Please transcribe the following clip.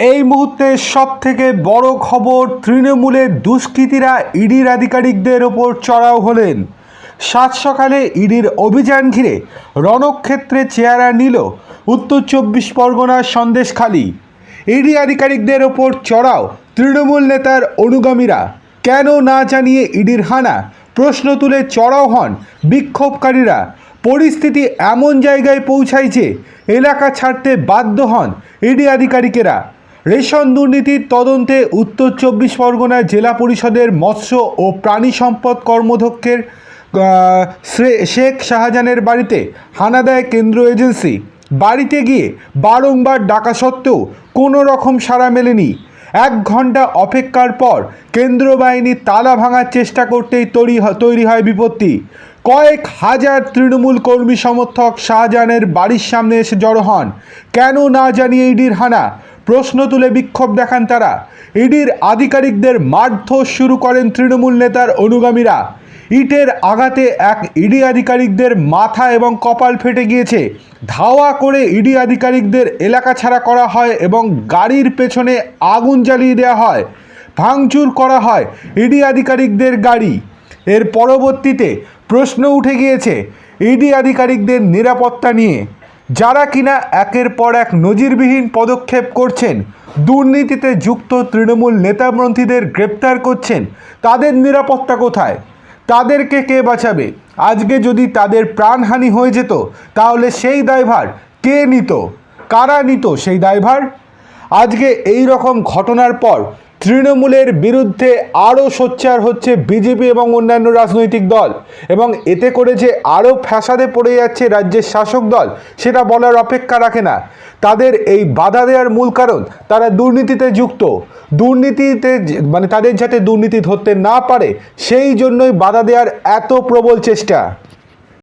এই মুহূর্তে সব থেকে বড় খবর তৃণমূলের দুষ্কৃতীরা ইডির আধিকারিকদের ওপর চড়াও হলেন। সাত সকালে ইডির অভিযান ঘিরে রণক্ষেত্রে চেহারা নিল উত্তর চব্বিশ পরগনার সন্দেশখালী। ইডি আধিকারিকদের ওপর চড়াও তৃণমূল নেতার অনুগামীরা। কেন না জানিয়ে ইডির হানা? প্রশ্ন তুলে চড়াও হন বিক্ষোভকারীরা। পরিস্থিতি এমন জায়গায় পৌঁছায় যে এলাকা ছাড়তে বাধ্য হন ইডি আধিকারিকেরা। রেশন দুর্নীতির তদন্তে উত্তর চব্বিশ পরগনায় জেলা পরিষদের মৎস্য ও প্রাণী সম্পদ কর্মধ্যক্ষের শেখ শাহজাহানের বাড়িতে হানা দেয় কেন্দ্র এজেন্সি। বাড়িতে গিয়ে বারংবার ডাকা সত্ত্বেও কোনো রকম সাড়া মেলেনি। এক ঘণ্টা অপেক্ষার পর কেন্দ্র বাহিনী তালা ভাঙার চেষ্টা করতেই তৈরি তৈরি হয় বিপত্তি। কয়েক হাজার তৃণমূল কর্মী সমর্থক শাহজাহানের বাড়ির সামনে এসে জড়ো হন। কেন না জানিয়ে ইডির হানা? প্রশ্ন তুলে বিক্ষোভ দেখান তারা। ইডির আধিকারিকদের মারধর শুরু করেন তৃণমূল নেতার অনুগামীরা। ইটের আঘাতে এক ইডি আধিকারিকদের মাথা এবং কপাল ফেটে গিয়েছে। ধাওয়া করে ইডি আধিকারিকদের এলাকা ছাড়া করা হয় এবং গাড়ির পেছনে আগুন জ্বালিয়ে দেওয়া হয়। ভাঙচুর করা হয় ইডি আধিকারিকদের গাড়ি। এর পরবর্তীতে প্রশ্ন উঠে গিয়েছে ইডি আধিকারিকদের নিরাপত্তা নিয়ে। যারা কিনা একের পর এক নজিরবিহীন পদক্ষেপ করছেন, দুর্নীতিতে যুক্ত তৃণমূল নেতামন্ত্রীদের গ্রেপ্তার করছেন, তাদের নিরাপত্তা কোথায়? তাদেরকে কে বাঁচাবে? আজকে যদি তাদের প্রাণহানি হয়ে যেত, তাহলে সেই দায়ভার কে নিত? কারা নিত সেই দায়ভার? আজকে এই রকম ঘটনার পর তৃণমূলের বিরুদ্ধে আরও সোচ্চার হচ্ছে বিজেপি এবং অন্যান্য রাজনৈতিক দল এবং এতে করে যে আরও ফ্যাসাদে পড়ে যাচ্ছে রাজ্যের শাসক দল, সেটা বলার অপেক্ষা রাখে না। তাদের এই বাধা দেওয়ার মূল কারণ তারা দুর্নীতিতে যুক্ত। দুর্নীতিতে মানে তাদের যাতে দুর্নীতি ধরতে না পারে, সেই জন্যই বাধা দেওয়ার এত প্রবল চেষ্টা।